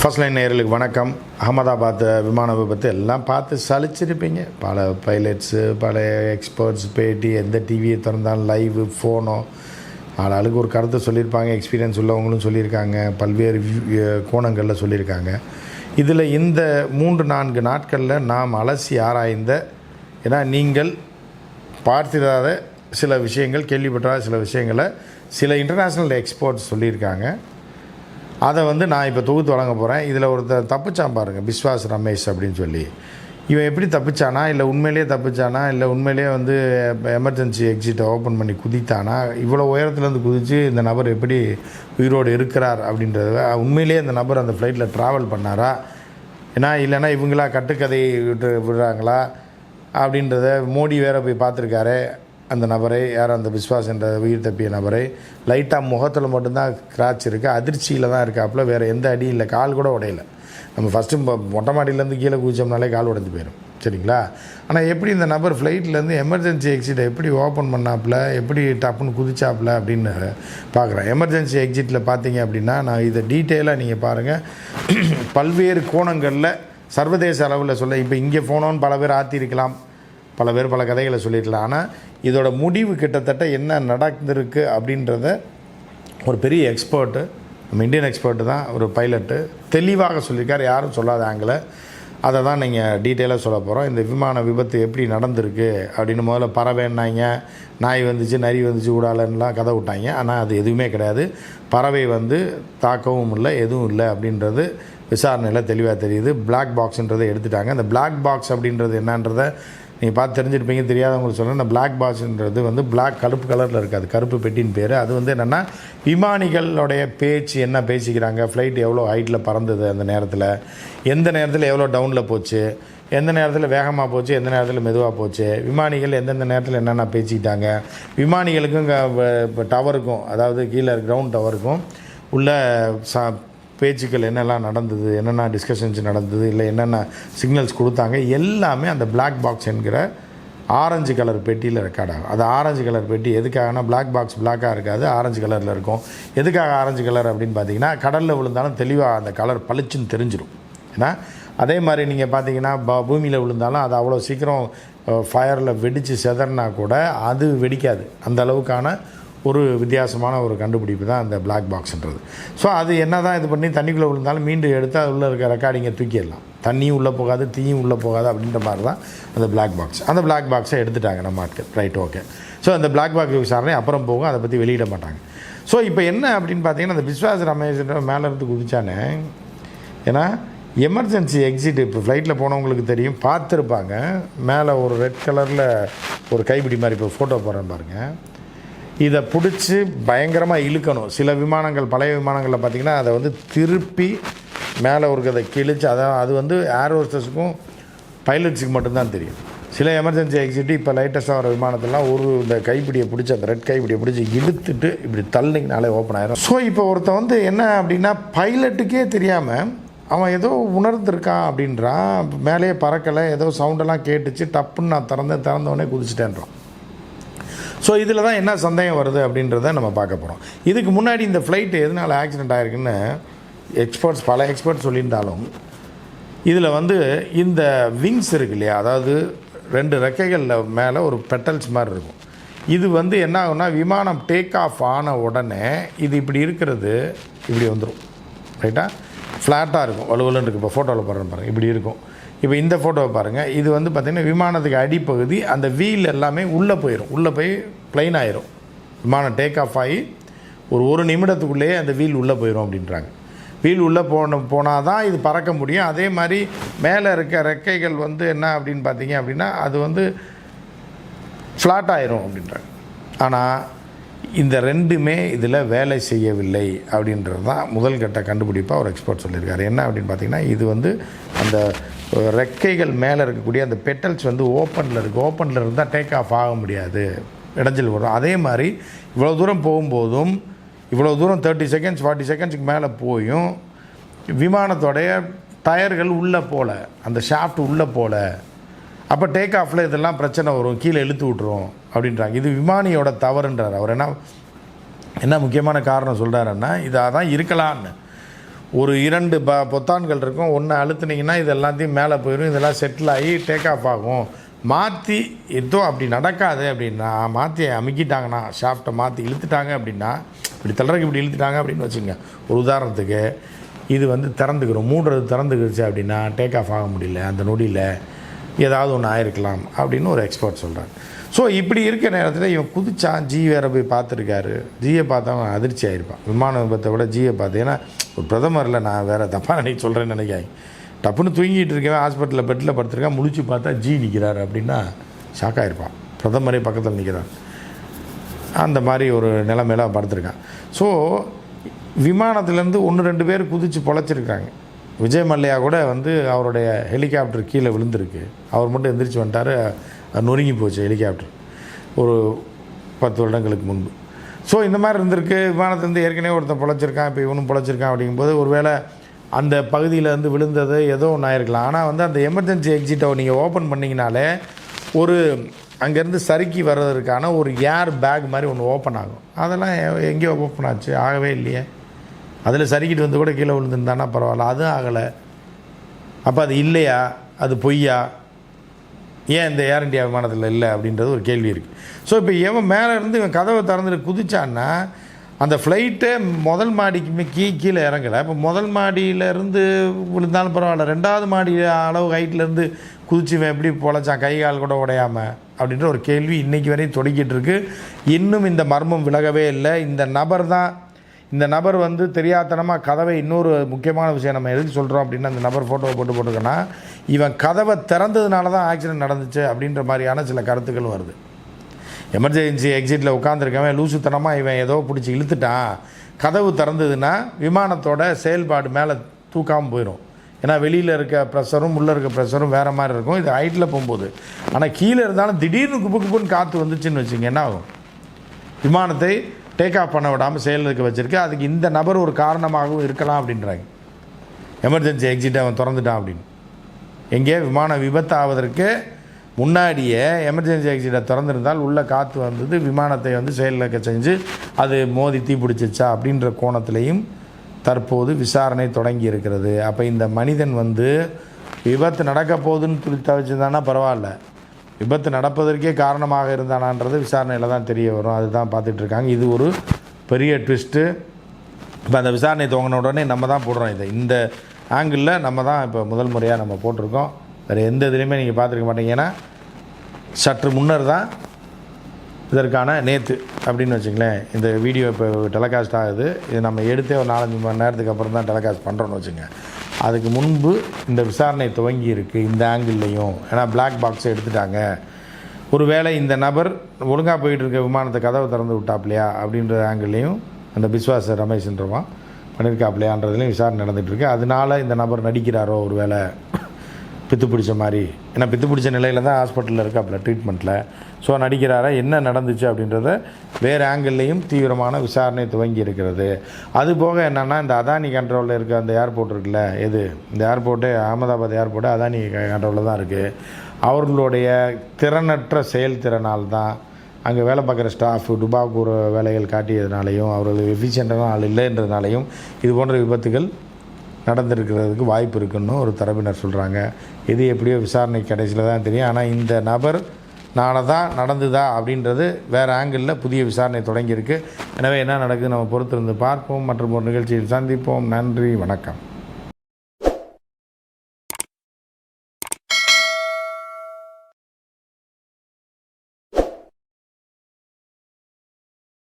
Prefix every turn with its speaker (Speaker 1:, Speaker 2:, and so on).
Speaker 1: First line நேர்களுக்கு வணக்கம். அகமதாபாத் விமான விபத்து எல்லாம் பார்த்து சலிச்சிருப்பீங்க. பல பைலட்ஸு பல எக்ஸ்பர்ட்ஸ் பேட்டி எந்த டிவியை திறந்தாலும் லைவு ஃபோனோ ஆளாளுக்கு ஒரு கருத்தை சொல்லியிருப்பாங்க எக்ஸ்பீரியன்ஸ் உள்ளவங்களும் சொல்லியிருக்காங்க பல்வேறு கோணங்களில் சொல்லியிருக்காங்க. இதில் இந்த மூன்று நான்கு நாட்களில் நாம் அலசி ஆராய்ந்த ஏன்னா நீங்கள் பார்த்திராத சில விஷயங்கள் கேள்விப்பட்டாத சில விஷயங்களை சில இன்டர்நேஷ்னல் எக்ஸ்போர்ட்ஸ் சொல்லியிருக்காங்க. அதை வந்து நான் இப்போ தொகுத்து வழங்க போகிறேன் இதில் ஒருத்தர் தப்பிச்சான் பாருங்கள் பிஸ்வாஸ் ரமேஷ் அப்படின்னு சொல்லி. இவன் எப்படி தப்பிச்சானா? இல்லை உண்மையிலேயே தப்பிச்சானா? இல்லை உண்மையிலேயே வந்து எமர்ஜென்சி எக்ஸிட்டை ஓப்பன் பண்ணி குதித்தானா? இவ்வளோ உயரத்துலேருந்து குதித்து இந்த நபர் எப்படி உயிரோடு இருக்கிறார் அப்படின்றத உண்மையிலேயே இந்த நபர் அந்த ஃப்ளைட்டில் ட்ராவல் பண்ணாரா? ஏன்னா இல்லைன்னா இவங்களா கட்டுக்கதை விட்டு விடுறாங்களா? அப்படின்றத மோடி வேற போய் பார்த்துருக்காரு. அந்த நபரை யார் அந்த விஸ்வாஸ் என்ற உயிர் தப்பிய நபரை லைட்டாக முகத்தில் மட்டும்தான் கிராச் இருக்குது அதிர்ச்சியில் தான் இருக்காப்புல வேறு எந்த அடியும் இல்லை கால் கூட உடையல. நம்ம ஃபஸ்ட்டு மொட்டை மாடியிலேருந்து கீழே குதிச்சோம்னாலே கால் உடைஞ்சு போயிடும் சரிங்களா? ஆனால் எப்படி இந்த நபர் ஃப்ளைட்லேருந்து எமர்ஜென்சி எக்ஸிட்டை எப்படி ஓப்பன் பண்ணாப்புல எப்படி டப்புன்னு குதிச்சாப்புல அப்படின்னு பார்க்குறேன் எமர்ஜென்சி எக்ஸிட்டில் பார்த்தீங்க அப்படின்னா நான் இதை டீட்டெயிலாக நீங்கள் பாருங்கள் பல்வேறு கோணங்களில் சர்வதேச அளவில் சொல்ல இப்போ இங்கே போனோன்னு பல பேர் ஆற்றிருக்கலாம் பல பேர் பல கதைகளை சொல்லிடலாம் ஆனால் இதோட முடிவு கிட்டத்தட்ட என்ன நடந்திருக்கு அப்படின்றத ஒரு பெரிய எக்ஸ்பர்ட்டு நம்ம இந்தியன் எக்ஸ்பர்ட்டு தான் ஒரு பைலட்டு தெளிவாக சொல்லியிருக்கார். யாரும் சொல்லாத ஆங்கில அதை தான் நீங்கள் டீட்டெயிலாக சொல்ல போகிறோம் இந்த விமான விபத்து எப்படி நடந்திருக்கு அப்படின்னு முதல்ல பறவைன்னாங்க. நாய் வந்துச்சு நரி வந்துச்சு ஊடாலன்னுலாம் கதை விட்டாங்க. ஆனால் அது எதுவுமே கிடையாது. பறவை வந்து தாக்கவும் இல்லை எதுவும் இல்லை அப்படின்றது விசாரணையில் தெளிவாக தெரியுது. பிளாக் பாக்ஸ்ன்றதை எடுத்துட்டாங்க. அந்த பிளாக் பாக்ஸ் அப்படின்றது என்னன்றதை நீங்கள் பார்த்து தெரிஞ்சிருப்பீங்க தெரியாதவங்களுக்கு சொல்கிறேன் இந்த பிளாக் பாக்ஸ்ன்றது வந்து பிளாக் கருப்பு கலரில் இருக்காது. கருப்பு பெட்டின்னு பேர். அது வந்து என்னென்னா விமானிகளுடைய பேச்சு என்ன பேசிக்கிறாங்க ஃப்ளைட் எவ்வளோ ஹைட்டில் பறந்தது அந்த நேரத்தில் எந்த நேரத்தில் எவ்வளோ டவுனில் போச்சு எந்த நேரத்தில் வேகமாக போச்சு எந்த நேரத்தில் மெதுவாக போச்சு விமானிகள் எந்தெந்த நேரத்தில் என்னென்ன பேசிக்கிட்டாங்க விமானிகளுக்கும் இப்போ டவருக்கும் அதாவது கீழே கிரவுண்ட் டவருக்கும் உள்ள சா பேச்சுக்கள் என்னெல்லாம் நடந்தது என்னென்ன டிஸ்கஷன்ஸ் நடந்தது இல்லை என்னென்ன சிக்னல்ஸ் கொடுத்தாங்க எல்லாமே அந்த பிளாக் பாக்ஸ் என்கிற ஆரஞ்சு கலர் பெட்டியில் ரெக்கார்ட் ஆகும். அது ஆரஞ்சு கலர் பெட்டி எதுக்காகனா பிளாக் பாக்ஸ் பிளாக்காக இருக்காது ஆரஞ்சு கலரில் இருக்கும். எதுக்காக ஆரஞ்சு கலர் அப்படின்னு பார்த்தீங்கன்னா கடலில் விழுந்தாலும் தெளிவாக அந்த கலர் பளிச்சுன்னு தெரிஞ்சிடும் ஏன்னா அதே மாதிரி நீங்கள் பார்த்தீங்கன்னா ப பூமியில் விழுந்தாலும் அது அவ்வளோ சீக்கிரம் ஃபயரில் வெடித்து செதறினா கூட அது வெடிக்காது. அந்த அளவுக்கான ஒரு வித்தியாசமான ஒரு கண்டுபிடிப்பு தான் அந்த பிளாக் பாக்ஸ்ன்றது ஸோ அது என்ன தான் இது பண்ணி தண்ணிக்குள்ளே விழுந்தாலும் மீண்டும் எடுத்து அது உள்ளே இருக்க ரெக்கார்டிங்கை தூக்கிடலாம். தண்ணியும் உள்ளே போகாது தீயும் உள்ளே போகாது அப்படின்ற மாதிரி தான் அந்த பிளாக் பாக்ஸ் அந்த பிளாக் பாக்ஸை எடுத்துட்டாங்க நம்ம ஆட்கள். ரைட் ஓகே ஸோ அந்த பிளாக் பாக்ஸ் விசாரணை அப்புறம் போகும். அதை பற்றி வெளியிட மாட்டாங்க. ஸோ இப்போ என்ன அப்படின்னு பார்த்தீங்கன்னா அந்த விஸ்வாஸ் ரமேஷ் மேலே இருந்து குதிச்சானே ஏன்னா எமர்ஜென்சி எக்ஸிட் இப்போ ஃப்ளைட்டில் போனவங்களுக்கு தெரியும். பார்த்துருப்பாங்க. மேலே ஒரு ரெட் கலரில் ஒரு கைப்பிடி மாதிரி இப்போ ஃபோட்டோ போடுறேன் பாருங்கள் இதை பிடிச்சி பயங்கரமாக இழுக்கணும். சில விமானங்கள் பழைய விமானங்களில் பார்த்திங்கன்னா அதை வந்து திருப்பி மேலே ஒரு கிழிச்சு அதான் அது வந்து ஏர் ஹோஸ்டஸுக்கும் பைலட்ஸுக்கு மட்டும்தான் தெரியும். சில எமர்ஜென்சி எக்ஸிட்டு இப்போ லைட்டஸ்ட்டாக வர விமானத்தெல்லாம் ஒரு இந்த கைப்பிடியை பிடிச்சி அந்த ரெட் கைப்பிடியை பிடிச்சி இழுத்துட்டு இப்படி தள்ளிங்கனாலே ஓப்பன் ஆயிரும். ஸோ இப்போ ஒருத்தன் வந்து என்ன அப்படின்னா பைலட்டுக்கே தெரியாமல் அவன் ஏதோ உணர்ந்துருக்கான் அப்படின்றான் மேலேயே பறக்கலை ஏதோ சவுண்டெல்லாம் கேட்டுச்சு டப்புன்னு நான் திறந்தேன் திறந்தவொடனே குதிச்சிட்டேன்றான் ஸோ இதில் தான் என்ன சந்தேகம் வருது அப்படின்றத நம்ம பார்க்க போகிறோம் இதுக்கு முன்னாடி இந்த ஃப்ளைட் எதனால் ஆக்சிடென்ட் ஆயிருக்குன்னு எக்ஸ்பர்ட்ஸ் பல எக்ஸ்பர்ட்ஸ் சொல்லியிருந்தாலும் இதில் வந்து இந்த விங்ஸ் இருக்கு இல்லையா? அதாவது ரெண்டு ரெக்கைகளில் மேலே ஒரு பெட்டல்ஸ் மாதிரி இருக்கும். இது வந்து என்ன ஆகும்னா விமானம் டேக் ஆஃப் ஆன உடனே இது இப்படி இருக்கிறது இப்படி வந்துடும் ரைட்டா ஃப்ளாட்டாக இருக்கும். வலுவலுன்னு இருக்குது இப்போ ஃபோட்டோவில் பாருங்க. பாருங்கள் இப்படி இருக்கும். இப்போ இந்த ஃபோட்டோவை பாருங்கள் இது வந்து பார்த்திங்கன்னா விமானத்துக்கு அடிப்பகுதி அந்த வீல் எல்லாமே உள்ளே போயிடும் உள்ளே போய் ப்ளைன் ஆயிரும். விமானம் டேக் ஆஃப் ஆகி ஒரு ஒரு நிமிடத்துக்குள்ளேயே அந்த வீல் உள்ளே போயிடும் அப்படின்றாங்க. வீல் உள்ளே போன போனால் தான் இது பறக்க முடியும். அதே மாதிரி மேலே இருக்க ரெக்கைகள் வந்து என்ன அப்படின்னு பார்த்தீங்க அப்படின்னா அது வந்து ஃப்ளாட் ஆயிரும் அப்படின்றாங்க. ஆனால் இந்த ரெண்டுமே இதில் வேலை செய்யவில்லை அப்படின்றது தான் முதல் கட்ட கண்டுபிடிப்பாக ஒரு எக்ஸ்பர்ட் சொல்லியிருக்காரு. என்ன அப்படின்னு பார்த்தீங்கன்னா இது வந்து அந்த ரெக்கைகள் மேலே இருக்கக்கூடிய அந்த பெட்டல்ஸ் வந்து ஓப்பனில் இருக்குது ஓப்பனில் இருந்தால் டேக் ஆஃப் ஆக முடியாது. இடைஞ்சல் வரும். அதே மாதிரி இவ்வளோ தூரம் போகும்போதும் இவ்வளோ தூரம் தேர்ட்டி செகண்ட்ஸ் ஃபார்ட்டி செகண்ட்ஸ்க்கு மேலே போயும் விமானத்தோடைய டயர்கள் உள்ளே போகல அந்த ஷாஃப்ட் உள்ளே போகல அப்போ டேக் ஆஃபில் இதெல்லாம் பிரச்சனை வரும். கீழே இழுத்து விட்ரும் அப்படின்றாங்க. இது விமானியோட தவறுன்றார். அவர் என்ன என்ன முக்கியமான காரணம் சொல்கிறாருன்னா இதாக தான் இருக்கலான்னு ஒரு இரண்டு ப பொத்தான்கள் இருக்கும். ஒன்று அழுத்துனீங்கன்னா இது எல்லாத்தையும் மேலே போயிடும் இதெல்லாம் செட்டில் ஆகி டேக் ஆஃப் ஆகும். மாற்றி எதுவும் அப்படி நடக்காது அப்படின்னா மாற்றி அமுக்கிட்டாங்கன்னா ஷாஃப்ட்டை மாற்றி இழுத்துட்டாங்க அப்படின்னா இப்படி தளருக்கு இப்படி இழுத்துட்டாங்க அப்படின்னு வச்சுங்க ஒரு உதாரணத்துக்கு இது வந்து திறந்துக்கிறோம். மூடுறது திறந்துக்கிடுச்சு அப்படின்னா டேக் ஆஃப் ஆக முடியல. அந்த நொடியில் ஏதாவது ஒன்று ஆயிருக்கலாம் அப்படின்னு ஒரு எக்ஸ்பர்ட் சொல்கிறாங்க ஸோ இப்படி இருக்க நேரத்தில் இவன் குதிச்சான் ஜி வேற போய் பார்த்துருக்காரு. ஜியை பார்த்தவன் அதிர்ச்சி ஆயிருப்பான். விமான விபத்தை விட ஜியை பார்த்து ஏன்னா ஒரு பிரதமரில் நான் வேறு தப்பாக நினைக்க சொல்கிறேன்னு நினைக்காங்க டப்புன்னு தூங்கிட்டு இருக்கவன் ஹாஸ்பிட்டலில் பெட்டில் படுத்துருக்கான் முழிச்சு பார்த்தா ஜி நிற்கிறாரு அப்படின்னா ஷாக் ஆயிருப்பான். பிரதமரே பக்கத்தில் நிற்கிறார் அந்த மாதிரி ஒரு நிலைமையில படுத்திருக்கான். ஸோ விமானத்துலேருந்து ஒன்று ரெண்டு பேர் குதித்து பொழைச்சிருக்காங்க. விஜய் மல்லையா கூட வந்து அவருடைய ஹெலிகாப்டர் கீழே விழுந்திருக்கு. அவர் மட்டும் எந்திரிச்சு வந்துட்டார். நொறுங்கி போச்சு ஹெலிகாப்டர். ஒரு பத்து வருடங்களுக்கு முன்பு. ஸோ இந்த மாதிரி இருந்திருக்கு. விமானத்துலேருந்து ஏற்கனவே ஒருத்தன் பிழைச்சிருக்கான் இப்போ இவனும் பிழைச்சிருக்கான் அப்படிங்கும்போது ஒருவேளை அந்த பகுதியில் இருந்து விழுந்தது ஏதோ ஒன்று ஆயிருக்கலாம். ஆனால் வந்து அந்த எமர்ஜென்சி எக்ஸிட்டை நீங்கள் ஓப்பன் பண்ணிங்கனாலே ஒரு அங்கேருந்து சறுக்கி வர்றதுக்கான ஒரு ஏர் பேக் மாதிரி ஒன்று ஓப்பன் ஆகும். அதெல்லாம் எங்கேயோ ஓப்பன் ஆச்சு. ஆகவே இல்லையே. அதில் சரிக்கிட்டு வந்து கூட கீழே விழுந்துருந்தானா பரவாயில்ல அதுவும் ஆகலை. அப்போ அது இல்லையா? அது பொய்யா? ஏன் இந்த ஏர் இண்டியா விமானத்தில் இல்லை அப்படின்றது ஒரு கேள்வி இருக்குது ஸோ இப்போ இவன் மேலே இருந்து இவன் கதவை திறந்துட்டு குதிச்சான்னா அந்த ஃப்ளைட்டே முதல் மாடிக்கு கீ கீழே இறங்கலை. இப்போ முதல் மாடியிலேருந்து விழுந்தாலும் பரவாயில்ல ரெண்டாவது மாடி அளவு ஹைட்லேருந்து குதிச்சுவன் எப்படி பொழைச்சான் கை கால் கூட உடையாமல் அப்படின்ற ஒரு கேள்வி இன்றைக்கி வரையும் தொடங்கிட்டு இருக்கு. இன்னும் இந்த மர்மம் விலகவே இல்லை. இந்த நபர் தான் இந்த நபர் வந்து தெரியாத்தனமாக கதவை இன்னொரு முக்கியமான விஷயம் நம்ம எதுக்கு சொல்கிறோம் அப்படின்னு அந்த நபர் ஃபோட்டோவை போட்டு போட்டுக்கன்னா இவன் கதவை திறந்ததுனால தான் ஆக்சிடென்ட் நடந்துச்சு அப்படின்ற மாதிரியான சில கருத்துக்கள் வருது. எமர்ஜென்சி எக்ஸிட்டில் உட்காந்துருக்கவன் லூசுத்தனமாக இவன் ஏதோ பிடிச்சி இழுத்துட்டான். கதவு திறந்ததுன்னா விமானத்தோட செயல்பாடு மேலே தூக்காமல் போயிடும் ஏன்னா வெளியில் இருக்க ப்ரெஷரும் உள்ளே இருக்க ப்ரெஷரும் வேறு மாதிரி இருக்கும். இது ஹைட்டில் போகும்போது. ஆனால் கீழே இருந்தாலும் திடீர்னு குப்பு குப்புன்னு காற்று வந்துச்சுன்னு வச்சுங்க என்ன ஆகும்? விமானத்தை டேக் ஆஃப் பண்ண விடாமல் செயலுக்கு வச்சுருக்கு. அதுக்கு இந்த நபர் ஒரு காரணமாகவும் இருக்கலாம் அப்படின்றாங்க. எமர்ஜென்சி எக்ஸிட் அவன் திறந்துட்டான் அப்படின்னு. எங்கேயே விமான விபத்து ஆவதற்கு முன்னாடியே எமர்ஜென்சி எக்ஸிட்டை திறந்திருந்தால் உள்ள காற்று வந்தது விமானத்தை வந்து செயலிழக்க செஞ்சு அது மோதி தீப்பிடிச்சிச்சா அப்படின்ற கோணத்திலையும் தற்போது விசாரணை தொடங்கி இருக்கிறது. அப்போ இந்த மனிதன் வந்து விபத்து நடக்க போகுதுன்னு துளி தவிச்சிருந்தானா பரவாயில்ல. விபத்து நடப்பதற்கே காரணமாக இருந்தானான்றது விசாரணையில் தான் தெரிய வரும். அதுதான் பார்த்துட்ருக்காங்க இது ஒரு பெரிய ட்விஸ்ட்டு இப்போ அந்த விசாரணை துவங்கின உடனே நம்ம தான் போடுறோம் இதை. இந்த ஆங்கிளில் நம்ம தான் இப்போ முதல் முறையாக நம்ம போட்டிருக்கோம். வேறு எந்த இதுலேயுமே நீங்கள் பார்த்துருக்க மாட்டீங்க. ஏன்னா சற்று முன்னர் தான் இதற்கான நேற்று அப்படின்னு வச்சுங்களேன் இந்த வீடியோ இப்போ டெலகாஸ்ட் ஆகுது. இது நம்ம எடுத்தே ஒரு நாலஞ்சு மணி நேரத்துக்கு அப்புறம் தான் டெலகாஸ்ட் பண்ணுறோன்னு வச்சுங்க அதுக்கு முன்பு இந்த விசாரணை துவங்கி இருக்குது இந்த ஆங்கிள்லையும். ஏன்னா பிளாக் பாக்ஸை எடுத்துட்டாங்க. ஒருவேளை இந்த நபர் ஒழுங்காக போயிட்டு இருக்க விமானத்தை கதவை திறந்து விட்டாப்லையா அப்படின்ற ஆங்கிள்லையும் அந்த பிஸ்வாச ரமேஷ்ன்றவன் பண்ணியிருக்காப்லையான்றதுலேயும் விசாரணை நடந்துகிட்ருக்கு அதனால் அதனால இந்த நபர் நடிக்கிறாரோ ஒரு வேளை பித்து பிடிச்ச மாதிரி. ஏன்னா பித்து பிடிச்ச நிலையில் தான் ஹாஸ்பிட்டலில் இருக்காப்புல ட்ரீட்மெண்ட்டில் ஸோ நடிக்கிறாரா என்ன நடந்துச்சு அப்படின்றத வேறு ஆங்கிள்லேயும் தீவிரமான விசாரணை துவங்கி இருக்கிறது. அது போக என்னென்னா இந்த அதானி கண்ட்ரோலில் இருக்க அந்த ஏர்போர்ட் இருக்குல்ல எது? இந்த ஏர்போர்ட்டு அகமதாபாத் ஏர்போர்ட்டு அதானி கண்ட்ரோலில் தான் இருக்குது அவர்களுடைய திறனற்ற செயல்திறனால் தான் அங்கே வேலை பார்க்குற ஸ்டாஃப் டுபாக்கூர் வேலைகள் காட்டியதுனாலையும் அவர்கள் எஃபிஷியண்டான ஆள் இல்லைன்றதுனாலையும் இது போன்ற விபத்துகள் நடந்திருக்கிறதுக்கு வாய்ப்பு இருக்குன்னு ஒரு தரப்பினர் சொல்கிறாங்க இது எப்படியோ விசாரணை கடைசியில் தான் தெரியும். ஆனால் இந்த நபர் நானதா நடந்துதா அப்படின்றது வேறு ஆங்கிளில் புதிய விசாரணை தொடங்கியிருக்கு. எனவே என்ன நடக்குது? நம்ம பொறுத்திருந்து பார்ப்போம். மற்றும் ஒரு நிகழ்ச்சியில் சந்திப்போம். நன்றி. வணக்கம்.